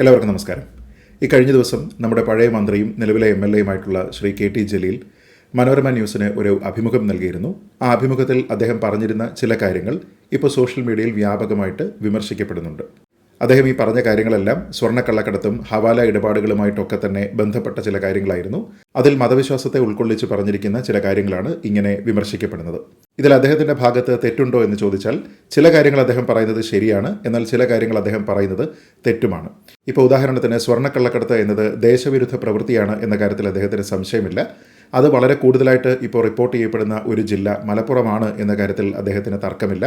എല്ലാവർക്കും നമസ്കാരം. ഈ കഴിഞ്ഞ ദിവസം നമ്മുടെ പഴയ മന്ത്രിയും നിലവിലെ എം എൽ എയുമായിട്ടുള്ള ശ്രീ കെ ടി ജലീൽ മനോരമ ന്യൂസിന് ഒരു അഭിമുഖം നൽകിയിരുന്നു. ആ അഭിമുഖത്തിൽ അദ്ദേഹം പറഞ്ഞിരുന്ന ചില കാര്യങ്ങൾ ഇപ്പോൾ സോഷ്യൽ മീഡിയയിൽ വ്യാപകമായിട്ട് വിമർശിക്കപ്പെടുന്നുണ്ട്. അദ്ദേഹം ഈ പറഞ്ഞ കാര്യങ്ങളെല്ലാം സ്വർണക്കള്ളക്കടത്തും ഹവാല ഇടപാടുകളുമായിട്ടൊക്കെ തന്നെ ബന്ധപ്പെട്ട ചില കാര്യങ്ങളായിരുന്നു. അതിൽ മതവിശ്വാസത്തെ ഉൾക്കൊള്ളിച്ച് പറഞ്ഞിരിക്കുന്ന ചില കാര്യങ്ങളാണ് ഇങ്ങനെ വിമർശിക്കപ്പെടുന്നത്. ഇതിൽ അദ്ദേഹത്തിന്റെ ഭാഗത്ത് തെറ്റുണ്ടോ എന്ന് ചോദിച്ചാൽ ചില കാര്യങ്ങൾ അദ്ദേഹം പറയുന്നത് ശരിയാണ് എന്നാൽ ചില കാര്യങ്ങൾ അദ്ദേഹം പറയുന്നത് തെറ്റുമാണ്. ഇപ്പോൾ ഉദാഹരണത്തിന് സ്വർണക്കള്ളക്കടത്ത് എന്നത് ദേശവിരുദ്ധ പ്രവൃത്തിയാണ് എന്ന കാര്യത്തിൽ അദ്ദേഹത്തിന് സംശയമില്ല. അത് വളരെ കൂടുതലായിട്ട് ഇപ്പോൾ റിപ്പോർട്ട് ചെയ്യപ്പെടുന്ന ഒരു ജില്ല മലപ്പുറമാണ് എന്ന കാര്യത്തിൽ അദ്ദേഹത്തിന് തർക്കമില്ല.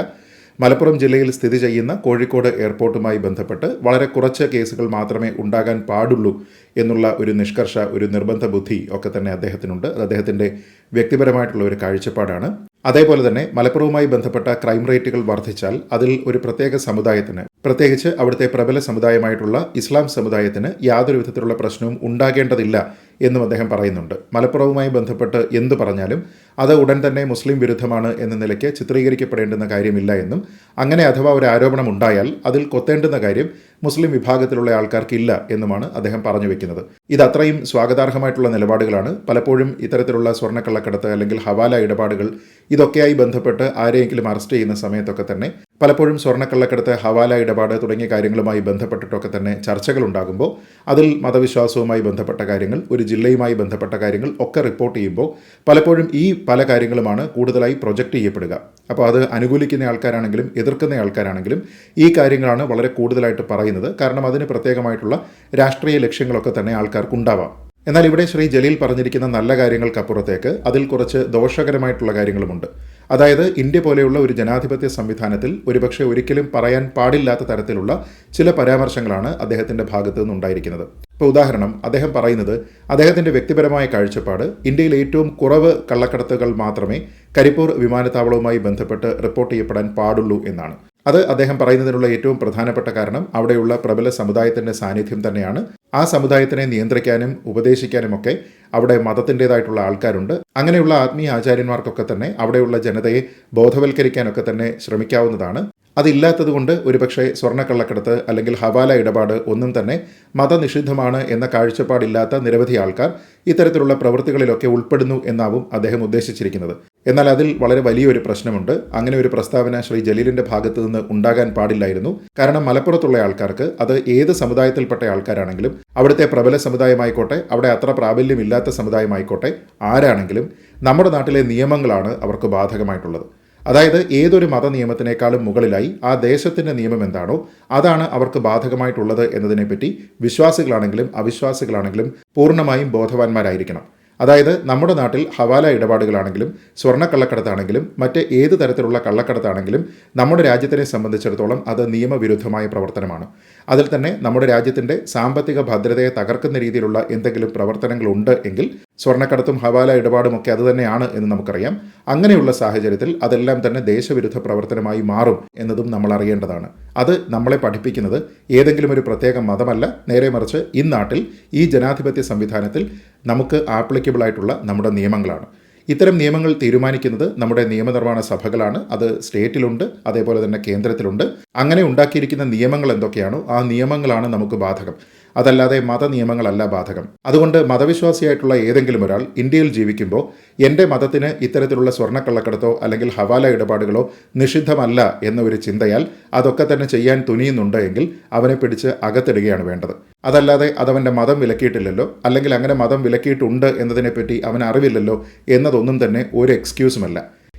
മലപ്പുറം ജില്ലയിൽ സ്ഥിതി ചെയ്യുന്ന കോഴിക്കോട് എയർപോർട്ടുമായി ബന്ധപ്പെട്ട് വളരെ കുറച്ച് കേസുകൾ മാത്രമേ ഉണ്ടാകാൻ പാടുള്ളൂ എന്നുള്ള ഒരു നിഷ്കർഷ ഒരു നിർബന്ധ ബുദ്ധി ഒക്കെ തന്നെ അദ്ദേഹത്തിനുണ്ട്. അത് അദ്ദേഹത്തിന്റെ വ്യക്തിപരമായിട്ടുള്ള ഒരു കാഴ്ചപ്പാടാണ്. അതേപോലെ തന്നെ മലപ്പുറവുമായി ബന്ധപ്പെട്ട ക്രൈം റേറ്റുകൾ വർദ്ധിച്ചാൽ അതിൽ ഒരു പ്രത്യേക സമുദായത്തിന് പ്രത്യേകിച്ച് അവിടുത്തെ പ്രബല സമുദായമായിട്ടുള്ള ഇസ്ലാം സമുദായത്തിന് യാതൊരു വിധത്തിലുള്ള പ്രശ്നവും ഉണ്ടാകേണ്ടതില്ല എന്നും അദ്ദേഹം പറയുന്നുണ്ട്. മലപ്പുറവുമായി ബന്ധപ്പെട്ട് എന്തു പറഞ്ഞാലും അത് ഉടൻ തന്നെ മുസ്ലിം വിരുദ്ധമാണ് എന്ന നിലയ്ക്ക് ചിത്രീകരിക്കപ്പെടേണ്ടുന്ന കാര്യമില്ല എന്നും അങ്ങനെ അഥവാ ഒരു ആരോപണം ഉണ്ടായാൽ അതിൽ കൊത്തേണ്ടുന്ന കാര്യം മുസ്ലിം വിഭാഗത്തിലുള്ള ആൾക്കാർക്കില്ല എന്നുമാണ് അദ്ദേഹം പറഞ്ഞു വെക്കുന്നത്. ഇത് അത്രയും സ്വാഗതാർഹമായിട്ടുള്ള നിലപാടുകളാണ്. പലപ്പോഴും ഇത്തരത്തിലുള്ള സ്വർണക്കള്ളക്കടത്ത് അല്ലെങ്കിൽ ഹവാല ഇടപാടുകൾ ഇതൊക്കെയായി ബന്ധപ്പെട്ട് ആരെയെങ്കിലും അറസ്റ്റ് ചെയ്യുന്ന സമയത്തൊക്കെ തന്നെ പലപ്പോഴും സ്വർണക്കള്ളക്കടത്ത് ഹവാല ഇടപാട് തുടങ്ങിയ കാര്യങ്ങളുമായി ബന്ധപ്പെട്ടിട്ടൊക്കെ തന്നെ ചർച്ചകളുണ്ടാകുമ്പോൾ അതിൽ മതവിശ്വാസവുമായി ബന്ധപ്പെട്ട കാര്യങ്ങൾ ഒരു ജില്ലയുമായി ബന്ധപ്പെട്ട കാര്യങ്ങൾ ഒക്കെ റിപ്പോർട്ട് ചെയ്യുമ്പോൾ പലപ്പോഴും ഈ പല കാര്യങ്ങളുമാണ് കൂടുതലായി പ്രൊജക്റ്റ് ചെയ്യപ്പെടുക. അപ്പോൾ അത് അനുകൂലിക്കുന്ന ആൾക്കാരാണെങ്കിലും എതിർക്കുന്ന ആൾക്കാരാണെങ്കിലും ഈ കാര്യങ്ങളാണ് വളരെ കൂടുതലായിട്ട് പറയുന്നത്. കാരണം അതിന് പ്രത്യേകമായിട്ടുള്ള രാഷ്ട്രീയ ലക്ഷ്യങ്ങളൊക്കെ തന്നെ ആൾക്കാർക്കുണ്ടാവാം എന്നാൽ ഇവിടെ ശ്രീ ജലീൽ പറഞ്ഞിരിക്കുന്ന നല്ല കാര്യങ്ങൾക്കപ്പുറത്തേക്ക് അതിൽ കുറച്ച് ദോഷകരമായിട്ടുള്ള കാര്യങ്ങളുമുണ്ട്. അതായത് ഇന്ത്യ പോലെയുള്ള ഒരു ജനാധിപത്യ സംവിധാനത്തിൽ ഒരുപക്ഷെ ഒരിക്കലും പറയാൻ പാടില്ലാത്ത തരത്തിലുള്ള ചില പരാമർശങ്ങളാണ് അദ്ദേഹത്തിന്റെ ഭാഗത്തു നിന്നുണ്ടായിരിക്കുന്നത്. ഇപ്പോൾ ഉദാഹരണം അദ്ദേഹം പറയുന്നത് അദ്ദേഹത്തിന്റെ വ്യക്തിപരമായ കാഴ്ചപ്പാട് ഇന്ത്യയിൽ ഏറ്റവും കുറവ് കള്ളക്കടത്തുകൾ മാത്രമേ കരിപ്പൂർ വിമാനത്താവളവുമായി ബന്ധപ്പെട്ട് റിപ്പോർട്ട് ചെയ്യപ്പെടാൻ പാടുള്ളൂ എന്നാണ്. അത് അദ്ദേഹം പറയുന്നതിനുള്ള ഏറ്റവും പ്രധാനപ്പെട്ട കാരണം അവിടെയുള്ള പ്രബല സമുദായത്തിന്റെ സാന്നിധ്യം തന്നെയാണ്. ആ സമുദായത്തിനെ നിയന്ത്രിക്കാനും ഉപദേശിക്കാനും ഒക്കെ അവിടെ മതത്തിന്റെതായിട്ടുള്ള ആൾക്കാരുണ്ട്. അങ്ങനെയുള്ള ആത്മീയ ആചാര്യന്മാർക്കൊക്കെ തന്നെ അവിടെയുള്ള ജനതയെ ബോധവൽക്കരിക്കാനൊക്കെ തന്നെ ശ്രമിക്കാവുന്നതാണ്. അതില്ലാത്തതുകൊണ്ട് ഒരുപക്ഷെ സ്വർണക്കള്ളക്കടത്ത് അല്ലെങ്കിൽ ഹവാല ഇടപാട് ഒന്നും തന്നെ മതനിഷിദ്ധമാണ് എന്ന കാഴ്ചപ്പാടില്ലാത്ത നിരവധി ആൾക്കാർ ഇത്തരത്തിലുള്ള പ്രവൃത്തികളിലൊക്കെ ഉൾപ്പെടുന്നു എന്നാവും അദ്ദേഹം ഉദ്ദേശിച്ചിരിക്കുന്നത്. എന്നാൽ അതിൽ വളരെ വലിയൊരു പ്രശ്നമുണ്ട്. അങ്ങനെ ഒരു പ്രസ്താവന ശ്രീ ജലീലിന്റെ ഭാഗത്തു നിന്ന് ഉണ്ടാകാൻ പാടില്ലായിരുന്നു. കാരണം മലപ്പുറത്തുള്ള ആൾക്കാർക്ക് അത് ഏത് സമുദായത്തിൽപ്പെട്ട ആൾക്കാരാണെങ്കിലും അവിടുത്തെ പ്രബല സമുദായമായിക്കോട്ടെ അവിടെ അത്ര പ്രാബല്യമില്ലാത്ത സമുദായമായിക്കോട്ടെ ആരാണെങ്കിലും നമ്മുടെ നാട്ടിലെ നിയമങ്ങളാണ് അവർക്ക് ബാധകമായിട്ടുള്ളത്. അതായത് ഏതൊരു മത നിയമത്തിനേക്കാളും മുകളിലായി ആ ദേശത്തിന്റെ നിയമം എന്താണോ അതാണ് അവർക്ക് ബാധകമായിട്ടുള്ളത് എന്നതിനെപ്പറ്റി വിശ്വാസികളാണെങ്കിലും അവിശ്വാസികളാണെങ്കിലും പൂർണമായും ബോധവാന്മാരായിരിക്കണം. അതായത് നമ്മുടെ നാട്ടിൽ ഹവാല ഇടപാടുകളാണെങ്കിലും സ്വർണക്കള്ളക്കടത്താണെങ്കിലും മറ്റ് ഏത് തരത്തിലുള്ള കള്ളക്കടത്താണെങ്കിലും നമ്മുടെ രാജ്യത്തിനെ സംബന്ധിച്ചിടത്തോളം അത് നിയമവിരുദ്ധമായ പ്രവർത്തനമാണ്. അതിൽ തന്നെ നമ്മുടെ രാജ്യത്തിന്റെ സാമ്പത്തിക ഭദ്രതയെ തകർക്കുന്ന രീതിയിലുള്ള എന്തെങ്കിലും പ്രവർത്തനങ്ങളുണ്ട് എങ്കിൽ സ്വർണക്കടത്തും ഹവാല ഇടപാടുമൊക്കെ അതുതന്നെയാണ് എന്ന് നമുക്കറിയാം. അങ്ങനെയുള്ള സാഹചര്യത്തിൽ അതെല്ലാം തന്നെ ദേശവിരുദ്ധ പ്രവർത്തനമായി മാറും എന്നതും നമ്മൾ അറിയേണ്ടതാണ്. അത് നമ്മളെ പഠിപ്പിക്കുന്നത് ഏതെങ്കിലും ഒരു പ്രത്യേക മതമല്ല. നേരെ മറിച്ച് ഇന്നാട്ടിൽ നാട്ടിൽ ഈ ജനാധിപത്യ സംവിധാനത്തിൽ നമുക്ക് ആപ്ലിക്കബിൾ ആയിട്ടുള്ള നമ്മുടെ നിയമങ്ങളാണ്. ഇത്തരം നിയമങ്ങൾ തീരുമാനിക്കുന്നത് നമ്മുടെ നിയമനിർമ്മാണ സഭകളാണ്. അത് സ്റ്റേറ്റിലുണ്ട് അതേപോലെ തന്നെ കേന്ദ്രത്തിലുണ്ട്. അങ്ങനെ ഉണ്ടാക്കിയിരിക്കുന്ന നിയമങ്ങൾ എന്തൊക്കെയാണോ ആ നിയമങ്ങളാണ് നമുക്ക് ബാധകം. അതല്ലാതെ മത നിയമങ്ങളല്ല ബാധകം. അതുകൊണ്ട് മതവിശ്വാസിയായിട്ടുള്ള ഏതെങ്കിലും ഒരാൾ ഇന്ത്യയിൽ ജീവിക്കുമ്പോൾ എന്റെ മതത്തിന് ഇത്തരത്തിലുള്ള സ്വർണക്കള്ളക്കടത്തോ അല്ലെങ്കിൽ ഹവാല ഇടപാടുകളോ നിഷിദ്ധമല്ല എന്നൊരു ചിന്തയാൽ അതൊക്കെ തന്നെ ചെയ്യാൻ തുനിയുന്നുണ്ട് എങ്കിൽ അവനെ പിടിച്ച് അകത്തിടുകയാണ് വേണ്ടത്. അതല്ലാതെ അതവന്റെ മതം വിലക്കിയിട്ടില്ലല്ലോ അല്ലെങ്കിൽ അങ്ങനെ മതം വിലക്കിയിട്ടുണ്ട് എന്നതിനെപ്പറ്റി അവൻ അറിവില്ലല്ലോ എന്നതൊന്നും തന്നെ ഒരു എക്സ്ക്യൂസുമല്ല.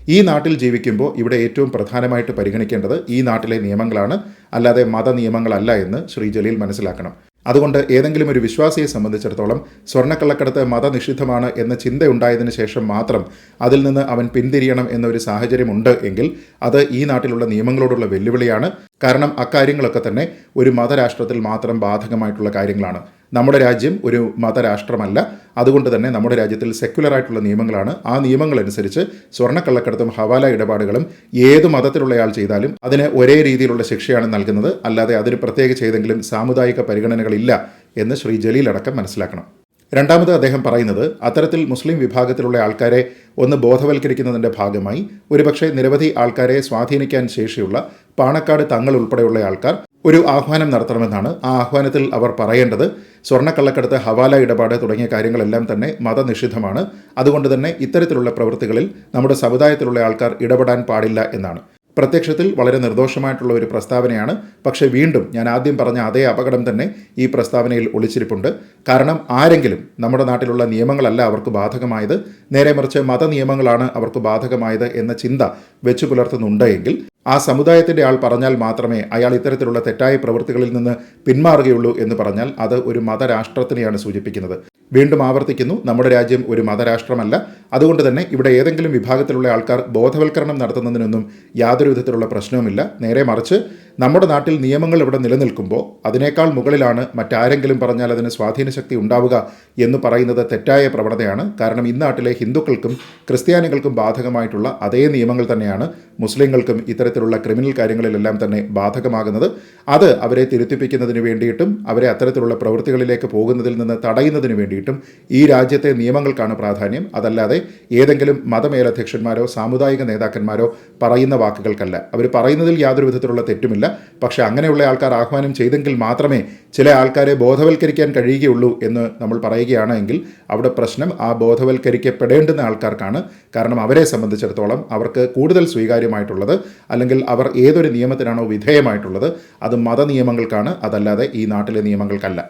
ഈ നാട്ടിൽ ജീവിക്കുമ്പോൾ ഇവിടെ ഏറ്റവും പ്രധാനമായിട്ട് പരിഗണിക്കേണ്ടത് ഈ നാട്ടിലെ നിയമങ്ങളാണ്. അല്ലാതെ മത നിയമങ്ങളല്ല എന്ന് ശ്രീ ജലീൽ മനസ്സിലാക്കണം. അതുകൊണ്ട് ഏതെങ്കിലും ഒരു വിശ്വാസിയെ സംബന്ധിച്ചിടത്തോളം സ്വർണക്കള്ളക്കടത്ത് മതനിഷിദ്ധമാണ് എന്ന ചിന്തയുണ്ടായതിനു ശേഷം മാത്രം അതിൽ നിന്ന് അവൻ പിന്തിരിയണം എന്നൊരു സാഹചര്യമുണ്ട് എങ്കിൽ അത് ഈ നാട്ടിലുള്ള നിയമങ്ങളോടുള്ള വെല്ലുവിളിയാണ്. കാരണം അക്കാര്യങ്ങളൊക്കെ തന്നെ ഒരു മതരാഷ്ട്രത്തിൽ മാത്രം ബാധകമായിട്ടുള്ള കാര്യങ്ങളാണ്. നമ്മുടെ രാജ്യം ഒരു മതരാഷ്ട്രമല്ല. അതുകൊണ്ട് തന്നെ നമ്മുടെ രാജ്യത്തിൽ സെക്യുലർ ആയിട്ടുള്ള നിയമങ്ങളാണ്. ആ നിയമങ്ങളനുസരിച്ച് സ്വർണക്കള്ളക്കടത്തും ഹവാല ഇടപാടുകളും ഏത് മതത്തിലുള്ളയാൾ ചെയ്താലും അതിന് ഒരേ രീതിയിലുള്ള ശിക്ഷയാണ് നൽകുന്നത്. അല്ലാതെ അതിന് പ്രത്യേകിച്ച് ഏതെങ്കിലും സാമുദായിക പരിഗണനകളില്ല എന്ന് ശ്രീ ജലീൽ അടക്കം മനസ്സിലാക്കണം. രണ്ടാമത് അദ്ദേഹം പറയുന്നത് അത്തരത്തിൽ മുസ്ലിം വിഭാഗത്തിലുള്ള ആൾക്കാരെ ഒന്ന് ബോധവൽക്കരിക്കുന്നതിന്റെ ഭാഗമായി ഒരുപക്ഷെ നിരവധി ആൾക്കാരെ സ്വാധീനിക്കാൻ ശേഷിയുള്ള പാണക്കാട് തങ്ങൾ ഉൾപ്പെടെയുള്ള ആൾക്കാർ ഒരു ആഹ്വാനം നടത്തണമെന്നാണ് ആ ആഹ്വാനത്തിൽ അവർ പറയേണ്ടത്. സ്വർണക്കള്ളക്കടത്ത് ഹവാല ഇടപാട് തുടങ്ങിയ കാര്യങ്ങളെല്ലാം തന്നെ മതനിഷിദ്ധമാണ്. അതുകൊണ്ട് തന്നെ ഇത്തരത്തിലുള്ള പ്രവൃത്തികളിൽ നമ്മുടെ സമുദായത്തിലുള്ള ആൾക്കാർ ഇടപെടാൻ പാടില്ല എന്നാണ്. പ്രത്യക്ഷത്തിൽ വളരെ നിർദോഷമായിട്ടുള്ള ഒരു പ്രസ്താവനയാണ്. പക്ഷേ വീണ്ടും ഞാൻ ആദ്യം പറഞ്ഞ അതേ അപകടം തന്നെ ഈ പ്രസ്താവനയിൽ ഒളിച്ചിരിപ്പുണ്ട്. കാരണം ആരെങ്കിലും നമ്മുടെ നാട്ടിലുള്ള നിയമങ്ങളല്ല അവർക്ക് ബാധകമായത്. നേരെ മറിച്ച് മതനിയമങ്ങളാണ് അവർക്ക് ബാധകമായത് എന്ന ചിന്ത വെച്ചു പുലർത്തുന്നുണ്ട് എങ്കിൽ ആ സമുദായത്തിന്റെ ആൾ പറഞ്ഞാൽ മാത്രമേ അയാൾ ഇത്തരത്തിലുള്ള തെറ്റായ പ്രവൃത്തികളിൽ നിന്ന് പിന്മാറുകയുള്ളൂ എന്ന് പറഞ്ഞാൽ അത് ഒരു മതരാഷ്ട്രത്തിനെയാണ് സൂചിപ്പിക്കുന്നത്. വീണ്ടും ആവർത്തിക്കുന്നു നമ്മുടെ രാജ്യം ഒരു മതരാഷ്ട്രമല്ല. അതുകൊണ്ട് തന്നെ ഇവിടെ ഏതെങ്കിലും വിഭാഗത്തിലുള്ള ആൾക്കാർ ബോധവൽക്കരണം നടത്തുന്നതിനൊന്നും യാതൊരു വിധത്തിലുള്ള പ്രശ്നവുമില്ല. നേരെ മറിച്ച് നമ്മുടെ നാട്ടിൽ നിയമങ്ങൾ ഇവിടെ നിലനിൽക്കുമ്പോൾ അതിനേക്കാൾ മുകളിലാണ് മറ്റാരെങ്കിലും പറഞ്ഞാൽ അതിന് സ്വാധീനശക്തി ഉണ്ടാവുക എന്ന് പറയുന്നത് തെറ്റായ പ്രവണതയാണ്. കാരണം ഇന്നാട്ടിലെ ഹിന്ദുക്കൾക്കും ക്രിസ്ത്യാനികൾക്കും ബാധകമായിട്ടുള്ള അതേ നിയമങ്ങൾ തന്നെയാണ് മുസ്ലിങ്ങൾക്കും ഇത്തരത്തിലുള്ള ക്രിമിനൽ കാര്യങ്ങളിലെല്ലാം തന്നെ ബാധകമാകുന്നത് അത് അവരെ തിരുത്തിപ്പിക്കുന്നതിന് വേണ്ടിയിട്ടും അവരെ അത്തരത്തിലുള്ള പ്രവൃത്തികളിലേക്ക് പോകുന്നതിൽ നിന്ന് തടയുന്നതിന് വേണ്ടിയിട്ടും ഈ രാജ്യത്തെ നിയമങ്ങൾക്കാണ് പ്രാധാന്യം. അതല്ലാതെ ഏതെങ്കിലും മതമേലധ്യക്ഷന്മാരോ സാമുദായിക നേതാക്കന്മാരോ പറയുന്ന വാക്കുകൾക്കല്ല. അവർ പറയുന്നതിൽ യാതൊരു വിധത്തിലുള്ള തെറ്റുമില്ല. പക്ഷേ അങ്ങനെയുള്ള ആൾക്കാർ ആഹ്വാനം ചെയ്തെങ്കിൽ മാത്രമേ ചില ആൾക്കാരെ ബോധവൽക്കരിക്കാൻ കഴിയുകയുള്ളൂ എന്ന് നമ്മൾ പറയുകയാണ് എങ്കിൽ അവിടെ പ്രശ്നം ആ ബോധവൽക്കരിക്കപ്പെടേണ്ടുന്ന ആൾക്കാർക്കാണ്. കാരണം അവരെ സംബന്ധിച്ചിടത്തോളം അവർക്ക് കൂടുതൽ സ്വീകാര്യമായിട്ടുള്ളത് അല്ലെങ്കിൽ അവർ ഏതൊരു നിയമത്തിനാണോ വിധേയമായിട്ടുള്ളത് അത് മതനിയമങ്ങൾക്കാണ് അതല്ലാതെ ഈ നാട്ടിലെ നിയമങ്ങൾക്കല്ല.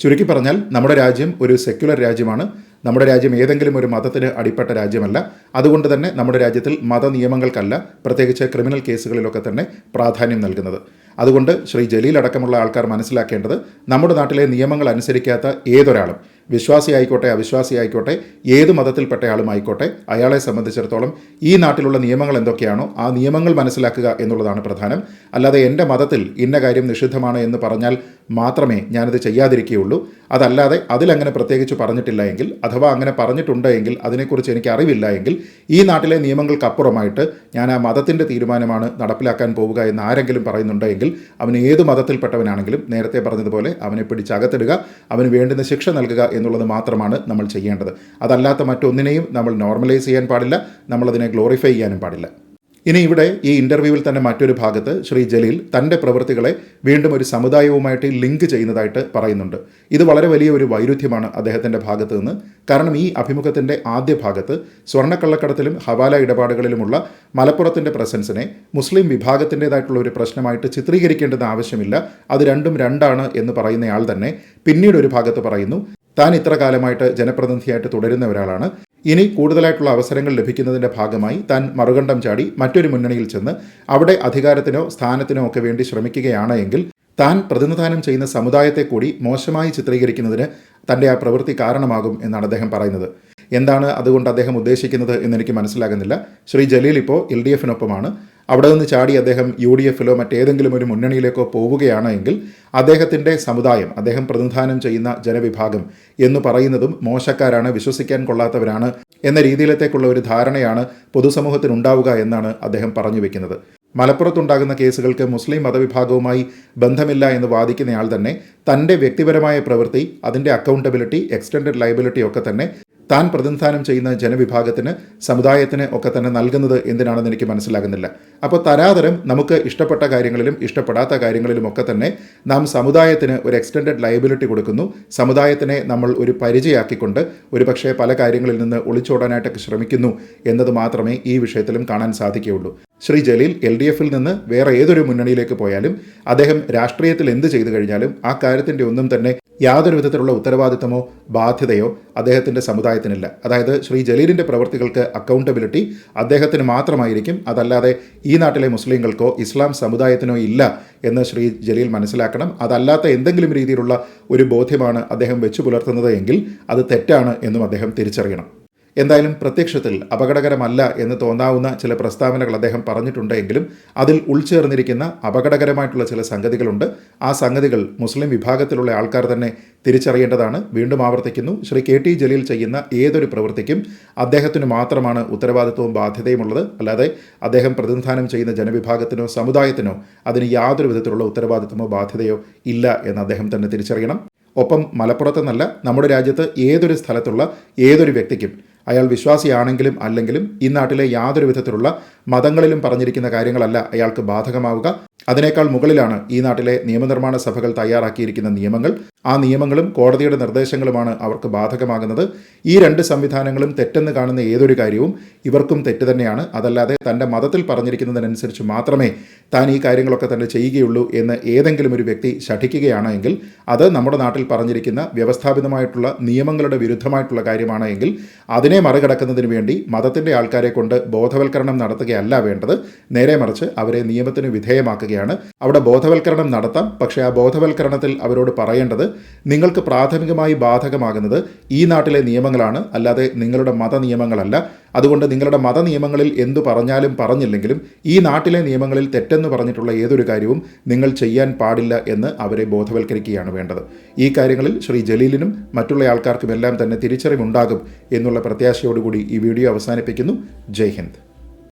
ചുരുക്കി പറഞ്ഞാൽ നമ്മുടെ രാജ്യം ഒരു സെക്യുലർ രാജ്യമാണ്. നമ്മുടെ രാജ്യം ഏതെങ്കിലും ഒരു മതത്തിന് അടിപ്പെട്ട രാജ്യമല്ല. അതുകൊണ്ട് തന്നെ നമ്മുടെ രാജ്യത്തിൽ മത നിയമങ്ങൾക്കല്ല പ്രത്യേകിച്ച് ക്രിമിനൽ കേസുകളിലൊക്കെ തന്നെ പ്രാധാന്യം നൽകുന്നത്. അതുകൊണ്ട് ശ്രീ ജലീൽ അടക്കമുള്ള ആൾക്കാർ മനസ്സിലാക്കേണ്ടത് നമ്മുടെ നാട്ടിലെ നിയമങ്ങൾ അനുസരിക്കാത്ത ഏതൊരാളും വിശ്വാസി ആയിക്കോട്ടെ അവിശ്വാസി ആയിക്കോട്ടെ ഏത് മതത്തിൽപ്പെട്ടയാളും ആളുമായിക്കോട്ടെ അയാളെ സംബന്ധിച്ചിടത്തോളം ഈ നാട്ടിലുള്ള നിയമങ്ങൾ എന്തൊക്കെയാണോ ആ നിയമങ്ങൾ മനസ്സിലാക്കുക എന്നുള്ളതാണ് പ്രധാനം. അല്ലാതെ എന്റെ മതത്തിൽ ഇന്ന കാര്യം നിഷിദ്ധമാണ് എന്ന് പറഞ്ഞാൽ മാത്രമേ ഞാനത് ചെയ്യാതിരിക്കുകയുള്ളൂ. അതല്ലാതെ അതിലങ്ങനെ പ്രത്യേകിച്ച് പറഞ്ഞിട്ടില്ല എങ്കിൽ അഥവാ അങ്ങനെ പറഞ്ഞിട്ടുണ്ട് എങ്കിൽ അതിനെക്കുറിച്ച് എനിക്ക് അറിവില്ല എങ്കിൽ ഈ നാട്ടിലെ നിയമങ്ങൾക്കപ്പുറമായിട്ട് ഞാൻ ആ മതത്തിന്റെ തീരുമാനമാണ് നടപ്പിലാക്കാൻ പോവുക എന്ന് ആരെങ്കിലും പറയുന്നുണ്ടെങ്കിൽ അവന് ഏത് മതത്തിൽപ്പെട്ടവനാണെങ്കിലും നേരത്തെ പറഞ്ഞതുപോലെ അവനെ പിടിച്ചകത്തിടുക അവന് വേണ്ടുന്ന ശിക്ഷ നൽകുക എന്നുള്ളത് മാത്രമാണ് നമ്മൾ ചെയ്യേണ്ടത്. അതല്ലാത്ത മറ്റൊന്നിനെയും നമ്മൾ നോർമലൈസ് ചെയ്യാൻ പാടില്ല. നമ്മളതിനെ ഗ്ലോറിഫൈ ചെയ്യാനും പാടില്ല. ഇനി ഇവിടെ ഈ ഇന്റർവ്യൂവിൽ തന്നെ മറ്റൊരു ഭാഗത്ത് ശ്രീ ജലീൽ തന്റെ പ്രവൃത്തികളെ വീണ്ടും ഒരു സമുദായവുമായിട്ട് ലിങ്ക് ചെയ്യുന്നതായിട്ട് പറയുന്നുണ്ട്. ഇത് വളരെ വലിയ ഒരു വൈരുദ്ധ്യമാണ് അദ്ദേഹത്തിന്റെ ഭാഗത്ത് നിന്ന്. കാരണം ഈ അഭിമുഖത്തിന്റെ ആദ്യ ഭാഗത്ത് സ്വർണക്കള്ളക്കടത്തിലും ഹവാല ഇടപാടുകളിലുമുള്ള മലപ്പുറത്തിന്റെ പ്രസൻസിനെ മുസ്ലിം വിഭാഗത്തിന്റെതായിട്ടുള്ള ഒരു പ്രശ്നമായിട്ട് ചിത്രീകരിക്കേണ്ടത് ആവശ്യമില്ല. അത് രണ്ടും രണ്ടാണ് എന്ന് പറയുന്നയാൾ തന്നെ പിന്നീട് ഒരു ഭാഗത്ത് പറയുന്നു. താൻ ഇത്ര കാലമായിട്ട് ജനപ്രതിനിധിയായിട്ട് തുടരുന്ന ഒരാളാണ്. ഇനി കൂടുതലായിട്ടുള്ള അവസരങ്ങൾ ലഭിക്കുന്നതിന്റെ ഭാഗമായി താൻ മറുകണ്ഠം ചാടി മറ്റൊരു മുന്നണിയിൽ ചെന്ന് അവിടെ അധികാരത്തിനോ സ്ഥാനത്തിനോ ഒക്കെ വേണ്ടി ശ്രമിക്കുകയാണ് എങ്കിൽ താൻ പ്രതിനിധാനം ചെയ്യുന്ന സമുദായത്തെ കൂടി മോശമായി ചിത്രീകരിക്കുന്നതിന് തന്റെ ആ പ്രവൃത്തി കാരണമാകും എന്നാണ് അദ്ദേഹം പറയുന്നത്. എന്താണ് അതുകൊണ്ട് അദ്ദേഹം ഉദ്ദേശിക്കുന്നത് എന്നെനിക്ക് മനസ്സിലാകുന്നില്ല. ശ്രീ ജലീൽ ഇപ്പോൾ എൽ ഡി എഫിനൊപ്പമാണ്. അവിടെ നിന്ന് ചാടി അദ്ദേഹം യു ഡി എഫിലോ മറ്റേതെങ്കിലും ഒരു മുന്നണിയിലേക്കോ പോവുകയാണ് എങ്കിൽ അദ്ദേഹത്തിന്റെ സമുദായം അദ്ദേഹം പ്രതിനിധാനം ചെയ്യുന്ന ജനവിഭാഗം എന്ന് പറയുന്നതും മോശക്കാരാണ് വിശ്വസിക്കാൻ കൊള്ളാത്തവരാണ് എന്ന രീതിയിലത്തേക്കുള്ള ഒരു ധാരണയാണ് പൊതുസമൂഹത്തിനുണ്ടാവുക എന്നാണ് അദ്ദേഹം പറഞ്ഞു വെക്കുന്നത്. മലപ്പുറത്തുണ്ടാകുന്ന കേസുകൾക്ക് മുസ്ലിം മതവിഭാഗവുമായി ബന്ധമില്ല എന്ന് വാദിക്കുന്നയാൾ തന്നെ തന്റെ വ്യക്തിപരമായ പ്രവൃത്തി അതിന്റെ അക്കൗണ്ടബിലിറ്റി എക്സ്റ്റൻഡഡ് ലയബിലിറ്റി ഒക്കെ തന്നെ താൻ പ്രതിനിധാനം ചെയ്യുന്ന ജനവിഭാഗത്തിന് സമുദായത്തിന് ഒക്കെ തന്നെ നൽകുന്നത് എന്തിനാണെന്ന് എനിക്ക് മനസ്സിലാകുന്നില്ല. അപ്പോൾ തരാതരം നമുക്ക് ഇഷ്ടപ്പെട്ട കാര്യങ്ങളിലും ഇഷ്ടപ്പെടാത്ത കാര്യങ്ങളിലും ഒക്കെ തന്നെ നാം സമുദായത്തിന് ഒരു എക്സ്റ്റെൻഡഡ് ലയബിലിറ്റി കൊടുക്കുന്നു. സമുദായത്തിനെ നമ്മൾ ഒരു പരിചയമാക്കിക്കൊണ്ട് ഒരു പക്ഷേ പല കാര്യങ്ങളിൽ നിന്ന് ഒളിച്ചോടാനായിട്ടൊക്കെ ശ്രമിക്കുന്നു എന്നത് മാത്രമേ ഈ വിഷയത്തിലും കാണാൻ സാധിക്കുകയുള്ളൂ. ശ്രീ ജലീൽ എൽ ഡി എഫിൽ നിന്ന് വേറെ ഏതൊരു മുന്നണിയിലേക്ക് പോയാലും അദ്ദേഹം രാഷ്ട്രീയത്തിൽ എന്ത് ചെയ്തു കഴിഞ്ഞാലും ആ കാര്യത്തിന്റെ ഒന്നും തന്നെ യാതൊരു വിധത്തിലുള്ള ഉത്തരവാദിത്തമോ ബാധ്യതയോ അദ്ദേഹത്തിന്റെ സമുദായത്തിനില്ല. അതായത് ശ്രീ ജലീലിന്റെ പ്രവർത്തികൾക്ക് അക്കൗണ്ടബിലിറ്റി അദ്ദേഹത്തിന് മാത്രമായിരിക്കും. അതല്ലാതെ ഈ നാട്ടിലെ മുസ്ലിങ്ങൾക്കോ ഇസ്ലാം സമുദായത്തിനോ ഇല്ല എന്ന് ശ്രീ ജലീൽ മനസ്സിലാക്കണം. അതല്ലാത്ത എന്തെങ്കിലും രീതിയിലുള്ള ഒരു ബോധ്യമാണ് അദ്ദേഹം വെച്ചു പുലർത്തുന്നത് എങ്കിൽ അത് തെറ്റാണ് എന്നും അദ്ദേഹം തിരിച്ചറിയണം. എന്തായാലും പ്രത്യക്ഷത്തിൽ അപകടകരമല്ല എന്ന് തോന്നാവുന്ന ചില പ്രസ്താവനകൾ അദ്ദേഹം പറഞ്ഞിട്ടുണ്ടെങ്കിലും അതിൽ ഉൾച്ചേർന്നിരിക്കുന്ന അപകടകരമായിട്ടുള്ള ചില സംഗതികളുണ്ട്. ആ സംഗതികൾ മുസ്ലിം വിഭാഗത്തിലുള്ള ആൾക്കാർ തന്നെ തിരിച്ചറിയേണ്ടതാണ്. വീണ്ടും ആവർത്തിക്കുന്നു. ശ്രീ കെ ടി ജലീൽ ചെയ്യുന്ന ഏതൊരു പ്രവൃത്തിക്കും അദ്ദേഹത്തിന് മാത്രമാണ് ഉത്തരവാദിത്വവും ബാധ്യതയുമുള്ളത്. അല്ലാതെ അദ്ദേഹം പ്രതിനിധാനം ചെയ്യുന്ന ജനവിഭാഗത്തിനോ സമുദായത്തിനോ അതിന് യാതൊരു വിധത്തിലുള്ള ഉത്തരവാദിത്വമോ ബാധ്യതയോ ഇല്ല എന്ന് അദ്ദേഹം തന്നെ തിരിച്ചറിയണം. ഒപ്പം മലപ്പുറത്തെന്നല്ല നമ്മുടെ രാജ്യത്ത് ഏതൊരു സ്ഥലത്തുള്ള ഏതൊരു വ്യക്തിക്കും അയാൾ വിശ്വാസിയാണെങ്കിലും അല്ലെങ്കിലും ഈ നാട്ടിലെ യാതൊരു വിധത്തിലുള്ള മതങ്ങളിലും പറഞ്ഞിരിക്കുന്ന കാര്യങ്ങളല്ല അയാൾക്ക് ബാധകമാവുക. അതിനേക്കാൾ മുകളിലാണ് ഈ നാട്ടിലെ നിയമനിർമ്മാണ സഭകൾ തയ്യാറാക്കിയിരിക്കുന്ന നിയമങ്ങൾ. ആ നിയമങ്ങളും കോടതിയുടെ നിർദ്ദേശങ്ങളുമാണ് അവർക്ക് ബാധകമാകുന്നത്. ഈ രണ്ട് സംവിധാനങ്ങളും തെറ്റെന്ന് കാണുന്ന ഏതൊരു കാര്യവും ഇവർക്കും തെറ്റ് തന്നെയാണ്. അതല്ലാതെ തന്റെ മതത്തിൽ പറഞ്ഞിരിക്കുന്നതിനനുസരിച്ച് മാത്രമേ താൻ ഈ കാര്യങ്ങളൊക്കെ തന്നെ ചെയ്യുകയുള്ളൂ എന്ന് ഏതെങ്കിലും ഒരു വ്യക്തി ശഠിക്കുകയാണ് എങ്കിൽ അത് നമ്മുടെ നാട്ടിൽ പറഞ്ഞിരിക്കുന്ന വ്യവസ്ഥാപിതമായിട്ടുള്ള നിയമങ്ങളുടെ വിരുദ്ധമായിട്ടുള്ള കാര്യമാണ് എങ്കിൽ അതിനെ മറികടക്കുന്നതിന് വേണ്ടി മതത്തിന്റെ ആൾക്കാരെ കൊണ്ട് ബോധവൽക്കരണം നടത്തുകയല്ല വേണ്ടത്. നേരെ മറിച്ച് അവരെ നിയമത്തിന് വിധേയമാക്കുകയാണ് അവിടെ ബോധവൽക്കരണം നടത്താം. പക്ഷേ ആ ബോധവൽക്കരണത്തിൽ അവരോട് പറയേണ്ടത് നിങ്ങൾക്ക് പ്രാഥമികമായി ബാധകമാകുന്നത് ഈ നാട്ടിലെ നിയമങ്ങളാണ്. അല്ലാതെ നിങ്ങളുടെ മത നിയമങ്ങളല്ല അതുകൊണ്ട് നിങ്ങളുടെ മത നിയമങ്ങളിൽ എന്തു പറഞ്ഞാലും പറഞ്ഞില്ലെങ്കിലും ഈ നാട്ടിലെ നിയമങ്ങളിൽ തെറ്റെന്ന് പറഞ്ഞിട്ടുള്ള ഏതൊരു കാര്യവും നിങ്ങൾ ചെയ്യാൻ പാടില്ല എന്ന് അവരെ ബോധവൽക്കരിക്കുകയാണ് വേണ്ടത്. ഈ കാര്യങ്ങളിൽ ശ്രീ ജലീലിനും മറ്റുള്ള ആൾക്കാർക്കുമെല്ലാം തന്നെ തിരിച്ചറിവുണ്ടാകും എന്നുള്ള പ്രത്യാശയോടുകൂടി ഈ വീഡിയോ അവസാനിപ്പിക്കുന്നു. ജയ് ഹിന്ദ്.